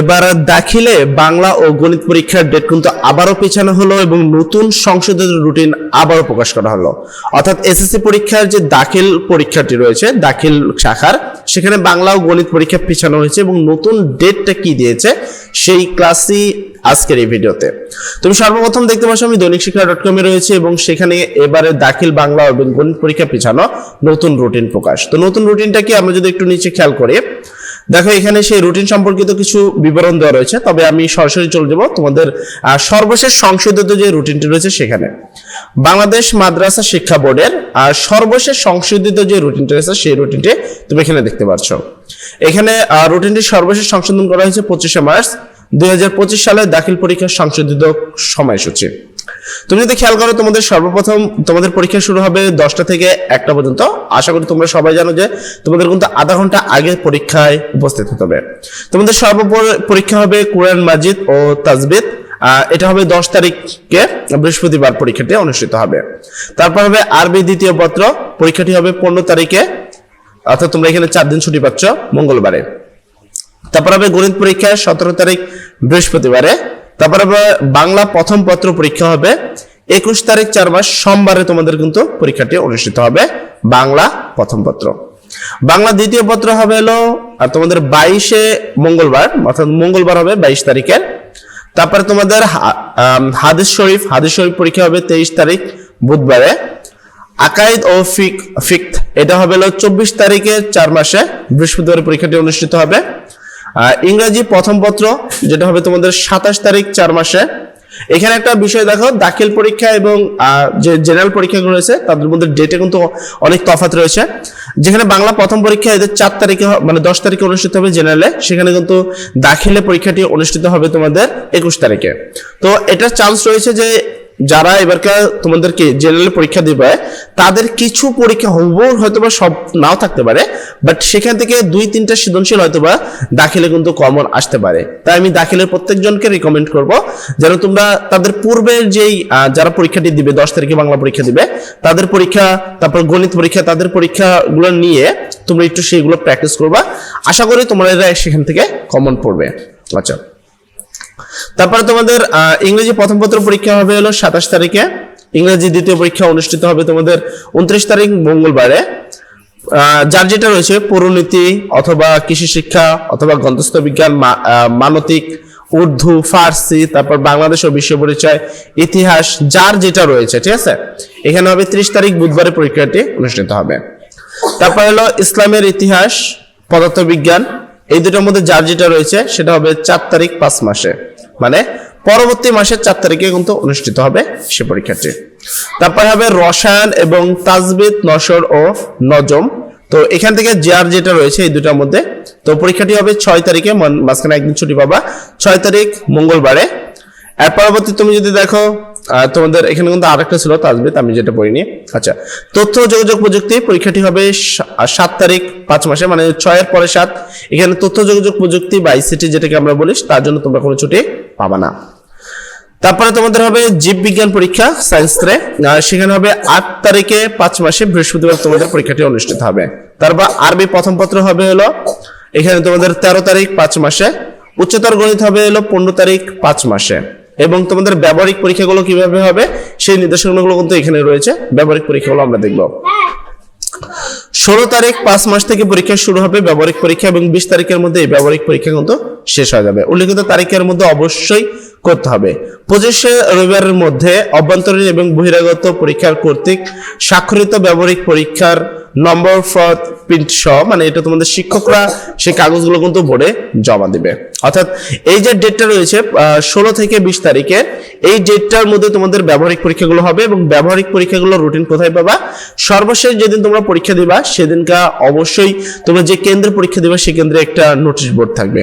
এবার দাখিলে বাংলা ও গণিত পরীক্ষার ডেট কিন্তু আবারও পেছানো হলো এবং নতুন সংশোধিত রুটিন আবারও প্রকাশ করা হলো। অর্থাৎ এসএসসি পরীক্ষার যে দাখিল পরীক্ষাটি রয়েছে, দাখিল শাখার, সেখানে বাংলা ও গণিত পরীক্ষা পেছানো হয়েছে এবং নতুন ডেটটা কি দিয়েছে, সেই ক্লাসই আজকের এই ভিডিওতে। তুমি সর্বপ্রথম দেখতে পাচ্ছ আমি দৈনিক শিক্ষা ডট কমে রয়েছে এবং সেখানে এবারে দাখিল বাংলা এবং গণিত পরীক্ষা পেছানো নতুন রুটিন প্রকাশ। তো নতুন রুটিনটা কি আমরা যদি একটু নিচে খেয়াল করি দেখো, এখানে সেই রুটিন সম্পর্কিত কিছু বিবরণ দেওয়া রয়েছে, তবে আমি সরাসরি চলে যাব তোমাদের সর্বশেষ সংশোধিত যে রুটিনটি রয়েছে সেখানে। বাংলাদেশ মাদ্রাসা শিক্ষা বোর্ডের আর সর্বশেষ সংশোধিত যে রুটিনটি রয়েছে, সেই রুটিনটি তুমি এখানে দেখতে পাচ্ছ। এখানে রুটিনটি সর্বশেষ সংশোধন করা হয়েছে পঁচিশে মার্চ দুই হাজার পঁচিশ সালে দাখিল পরীক্ষার সংশোধিত সময়সূচি। তুমি যদি খেয়াল করো, তোমাদের সর্বপ্রথম তোমাদের পরীক্ষা শুরু হবে দশটা থেকে একটা পর্যন্ত। আশা করি তোমরা সবাই জানো যে তোমাদের কিন্তু আধা ঘণ্টা আগে পরীক্ষায় উপস্থিত হতে হবে। তোমাদের সর্বপর পরীক্ষা হবে কোরআন, মাজিদ ও তাজবিদ। এটা হবে দশ তারিখকে বৃহস্পতিবার পরীক্ষাটি অনুষ্ঠিত হবে। তারপর হবে আরবি দ্বিতীয় পত্র। পরীক্ষাটি হবে পনেরো তারিখে। অর্থাৎ তোমরা এখানে চার দিন ছুটি পাচ্ছ মঙ্গলবারে। তারপর হবে গণিত পরীক্ষা সতেরো তারিখ বৃহস্পতিবারে। তারপর বাংলা প্রথম পত্র পরীক্ষা হবে একুশ তারিখ চার মাস সোমবারে তোমাদের কিন্তু পরীক্ষাটি অনুষ্ঠিত হবে বাংলা প্রথম পত্র। বাংলা দ্বিতীয় পত্র হবে হলো আর তোমাদের বাইশে মঙ্গলবার, অর্থাৎ মঙ্গলবার হবে বাইশ তারিখের। তারপরে তোমাদের হাদিস শরীফ হাদিস শরীফ পরীক্ষা হবে তেইশ তারিখ বুধবারে। আকাইদ ও ফিক ফিক এটা হবে হলো চব্বিশ তারিখে চার মাসে বৃহস্পতিবার পরীক্ষাটি অনুষ্ঠিত হবে। ইংরেজি প্রথম পত্র, যেটা হবে তোমাদের সাতাশ তারিখ চার মাসে। এখানে একটা বিষয় দেখো, দাখিল পরীক্ষা এবং যে জেনারেল পরীক্ষাগুলো রয়েছে, তাদের মধ্যে ডেটে কিন্তু অনেক তফাৎ রয়েছে। যেখানে বাংলা প্রথম পরীক্ষা এদের চার তারিখে মানে দশ তারিখে অনুষ্ঠিত হবে জেনারেলে সেখানে কিন্তু দাখিলে পরীক্ষাটি অনুষ্ঠিত হবে তোমাদের একুশ তারিখে। তো এটার চান্স রয়েছে যে যারা এবারকার তোমাদেরকে জেনারেল পরীক্ষা দিবে, তাদের কিছু পরীক্ষা হয়তো বা সব নাও থাকতে পারে বাট সেখান থেকে দুই তিনটা সৃজনশীল হয়তো বা দাখিলে কিন্তু কমন আসতে পারে। তাই আমি দাখিলের প্রত্যেকজনকে রিকমেন্ড করব যেন তোমরা তাদের পূর্বের যেই যারা পরীক্ষাটি দিবে, দশ তারিখে বাংলা পরীক্ষা দিবে, তাদের পরীক্ষা, তারপর গণিত পরীক্ষা, তাদের পরীক্ষাগুলো নিয়ে তোমরা একটু সেইগুলো প্র্যাকটিস করবা। আশা করি তোমরা সেখান থেকে কমন পড়বে। আচ্ছা। তারপরে তোমাদের ইংরেজি প্রথম পত্র পরীক্ষা হবে হলো সাতাশ তারিখে। ইংরেজি দ্বিতীয় পরীক্ষা অনুষ্ঠিত হবে তোমাদের উনত্রিশ তারিখ মঙ্গলবারে। যার যেটা রয়েছে পৌরনীতি অথবা কৃষি শিক্ষা অথবা গন্তস্থ বিজ্ঞান মা- আহ, মানবিক উর্দু ফার্সি তারপর বাংলাদেশ ও বিশ্ব পরিচয় ইতিহাস যার যেটা রয়েছে ঠিক আছে? এখানে হবে ত্রিশ তারিখ বুধবারে পরীক্ষাটি অনুষ্ঠিত হবে। তারপর হলো ইসলামের ইতিহাস পদার্থবিজ্ঞান এই দুটোর মধ্যে যার যেটা রয়েছে, সেটা হবে চার তারিখ পাঁচ মাসে। মানে পরবর্তী মাসের চার তারিখে কিন্তু অনুষ্ঠিত হবে সে পরীক্ষাটি। তারপর হবে রসায়ন এবং তাজবিদ, নসর ও নজম। তো এখান থেকে যার যেটা রয়েছে এই দুটার মধ্যে, তো পরীক্ষাটি হবে ছয় তারিখে মাঝখানে একদিন ছুটি পাবা। ছয় তারিখ মঙ্গলবারে। এর পরবর্তী তুমি যদি দেখো তোমাদের এখানে কিন্তু আরেকটা ছিল তাজবিদ, আমি যেটা পড়িনি। আচ্ছা তথ্য যোগাযোগ প্রযুক্তি পরীক্ষাটি হবে সাত তারিখ, পাঁচ মাসে মানে ছয়ের পরে সাত। এখানে তথ্য যোগাযোগ প্রযুক্তি বা আইসিটি যেটাকে আমরা বলি, তার জন্য তোমরা কোনো ছুটি পাবা না। তারপরে তোমাদের হবে জীববিজ্ঞান পরীক্ষা সায়েন্স রে সেখানে হবে আট তারিখে, পাঁচ মাসে বৃহস্পতিবার তোমাদের পরীক্ষাটি অনুষ্ঠিত হবে। তারপর আরবি প্রথম পত্র হবে হলো, এখানে তোমাদের তেরো তারিখ, পাঁচ মাসে। উচ্চতর গণিত হবে হলো পনেরো তারিখ, পাঁচ মাসে। এবং তোমাদের ব্যবহারিক পরীক্ষাগুলো কীভাবে হবে, সেই নির্দেশনাগুলো কিন্তু এখানে রয়েছে। ব্যবহারিক পরীক্ষাগুলো আমরা দেখব। ষোলো তারিখ পাঁচ মাস থেকে পরীক্ষা শুরু হবে, ব্যবহারিক পরীক্ষা, এবং বিশ তারিখের মধ্যে এই ব্যবহারিক পরীক্ষা কিন্তু শেষ হয়ে যাবে। উল্লেখিত তারিখের মধ্যে অবশ্যই করতে হবে। পঁচিশে রবিবারের মধ্যে অভ্যন্তরীণ এবং বহিরাগত পরীক্ষার কর্তৃক স্বাক্ষরিত ব্যবহারিক পরীক্ষার নম্বর ফর প্রিন্ট সহ মানে এটা তোমাদের শিক্ষকরা সেই কাগজগুলো কিন্তু বোর্ডে জমা দিবে। অর্থাৎ এই যে ডেটটা রয়েছে ষোলো থেকে বিশ তারিখে, এই ডেটটার মধ্যে তোমাদের ব্যবহারিক পরীক্ষাগুলো হবে এবং ব্যবহারিক পরীক্ষাগুলো রুটিন কোথায় পাবা? সর্বশেষ যেদিন তোমরা পরীক্ষা দিবা, সেদিনকা অবশ্যই তোমরা যে কেন্দ্রে পরীক্ষা দিবা সেই কেন্দ্রে একটা নোটিশ বোর্ড থাকবে।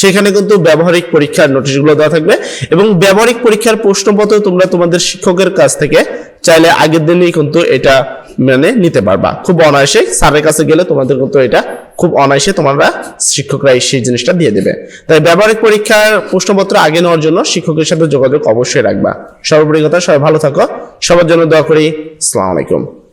সেখানে কিন্তু ব্যবহারিক পরীক্ষার নোটিশগুলো দেওয়া থাকবে এবং ব্যবহারিক পরীক্ষার প্রশ্নপত্র তোমরা তোমাদের শিক্ষকের কাছ থেকে চাইলে আগের দিনেই কিন্তু এটা মানে নিতে পারবা। খুব অনায়াসে স্যারের কাছে গেলে তোমাদের কিন্তু এটা খুব অনায়াসে তোমরা শিক্ষকরা সেই জিনিসটা দিয়ে দেবে। তাই ব্যবহারিক পরীক্ষার প্রশ্নপত্র আগে নেওয়ার জন্য শিক্ষকের সাথে যোগাযোগ অবশ্যই রাখবা। সর্বোপরি কথা, সবাই ভালো থাকো। সবার জন্য দোয়া করি। আসসালামু আলাইকুম।